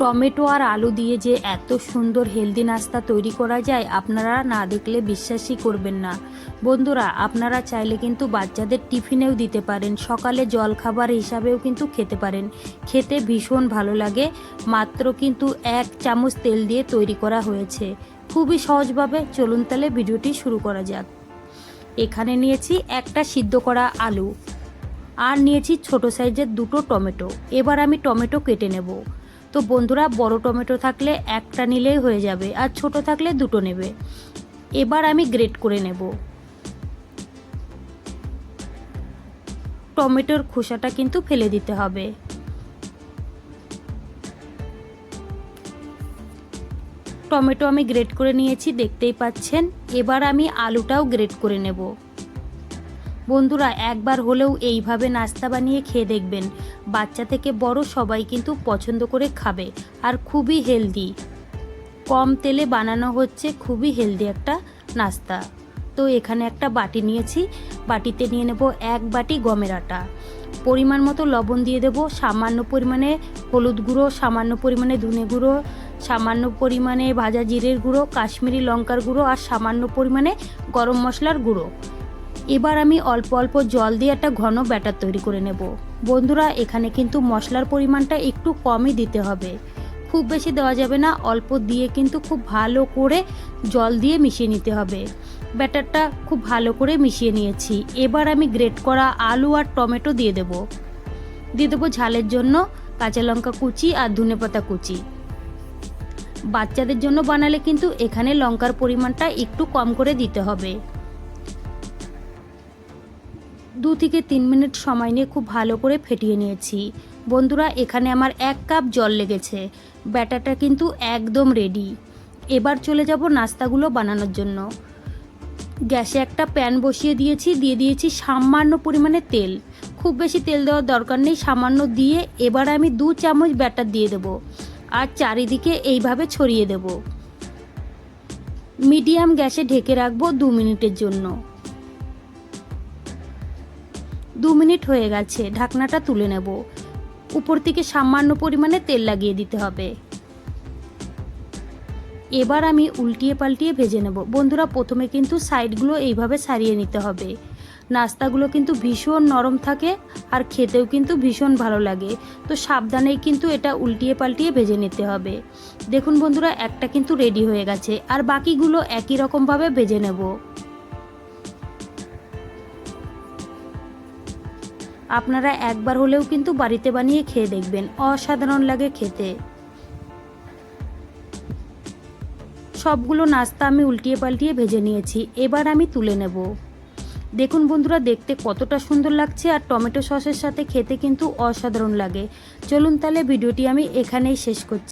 Tomato আর আলু দিয়ে যে এত সুন্দর হেলদি নাস্তা তৈরি করা যায়, আপনারা না দেখলে বিশ্বাসই করবেন না। বন্ধুরা, আপনারা চাইলে কিন্তু বাচ্চাদের টিফিনেও দিতে পারেন, সকালে জল খাবার হিসাবেও কিন্তু খেতে পারেন। খেতে ভীষণ ভালো লাগে, মাত্র কিন্তু এক চামচ তেল দিয়ে তৈরি করা হয়েছে। খুবই সহজভাবে, চলুন তাহলে ভিডিওটি শুরু করা যাক। এখানে নিয়েছি একটা সিদ্ধ করা আলু, আর নিয়েছি ছোট সাইজের দুটো টমেটো। এবার আমি টমেটো কেটে নেব। তো বন্ধুরা, বড় টমেটো থাকলে একটা নিলেই হয়ে যাবে আর ছোট থাকলে দুটো নেবে। এবার আমি গ্রেট করে নেব। টমেটোর খোসাটা কিন্তু ফেলে দিতে হবে। টমেটো আমি গ্রেট করে নিয়েছি, দেখতেই পাচ্ছেন। এবার আমি আলুটাও গ্রেট করে নেব। বন্ধুরা একবার হলেও এইভাবে নাস্তা বানিয়ে খেয়ে দেখবেন। বাচ্চা থেকে বড় সবাই কিন্তু পছন্দ করে খাবে আর খুবই হেলদি। কম তেলে বানানো হচ্ছে খুবই হেলদি একটা নাস্তা। তো এখানে একটা বাটি নিয়েছি। বাটিতে নিয়ে নেব এক বাটি গমের আটা। পরিমাণ মতো লবণ দিয়ে দেব, সামান্য পরিমাণে হলুদ গুঁড়ো, সামান্য পরিমাণে ধনে গুঁড়ো, সামান্য পরিমাণে ভাজা জিরের গুঁড়ো, কাশ্মীরি লঙ্কার গুঁড়ো আর সামান্য পরিমাণে গরম মশলার গুঁড়ো। এবার আমি অল্প অল্প জল দিয়ে একটা ঘন ব্যাটার তৈরি করে নেব। বন্ধুরা, এখানে কিন্তু মশলার পরিমাণটা একটু কমই দিতে হবে। খুব বেশি দেওয়া যাবে না, অল্প দিয়ে কিন্তু খুব ভালো করে জল দিয়ে মিশিয়ে নিতে হবে। ব্যাটারটা খুব ভালো করে মিশিয়ে নিয়েছি। এবার আমি গ্রেট করা আলু আর টমেটো দিয়ে দেব। দিয়ে দেবো ঝালের জন্য কাঁচা লঙ্কা কুচি আর ধনেপাতা কুচি। বাচ্চাদের জন্য বানালে কিন্তু এখানে লঙ্কার পরিমাণটা একটু কম করে দিতে হবে। দু থেকে তিন মিনিট সময় নিয়ে খুব ভালো করে ফেটিয়ে নিয়েছি। বন্ধুরা, এখানে আমার এক কাপ জল লেগেছে। ব্যাটারটা কিন্তু একদম রেডি এবার চলে যাব নাস্তাগুলো বানানোর জন্য। গ্যাসে একটা প্যান বসিয়ে দিয়েছি, দিয়ে দিয়েছি সামান্য পরিমাণে তেল। খুব বেশি তেল দেওয়ার দরকার নেই, সামান্য দিয়ে এবার আমি দু চামচ ব্যাটার দিয়ে দেব। আর চারিদিকে এইভাবে ছড়িয়ে দেব। মিডিয়াম গ্যাসে ঢেকে রাখব দু মিনিটের জন্য। দু মিনিট হয়ে গেছে, ঢাকনাটা তুলে নেব। উপর থেকে সামান্য পরিমাণে তেল লাগিয়ে দিতে হবে। এবার আমি উল্টিয়ে পাল্টিয়ে ভেজে নেব। বন্ধুরা, প্রথমে কিন্তু সাইডগুলো এইভাবে সারিয়ে নিতে হবে। নাস্তাগুলো কিন্তু ভীষণ নরম থাকে আর খেতেও কিন্তু ভীষণ ভালো লাগে। তো সাবধানেই কিন্তু এটা উল্টিয়ে পাল্টিয়ে ভেজে নিতে হবে। দেখুন বন্ধুরা, একটা কিন্তু রেডি হয়ে গেছে। আর বাকিগুলো একই রকমভাবে ভেজে নেব। আপনারা একবার হলেও কিন্তু বাড়িতে বানিয়ে খেয়ে দেখবেন, অসাধারণ লাগে খেতে। সবগুলো নাস্তা আমি উল্টিয়ে পাল্টিয়ে ভেজে নিয়েছি, এবার আমি তুলে নেব। দেখুন বন্ধুরা, দেখতে কতটা সুন্দর লাগছে আর টমেটো সসের সাথে খেতে কিন্তু অসাধারণ লাগে। চলুন তাহলে ভিডিওটি আমি এখানেই শেষ করছি।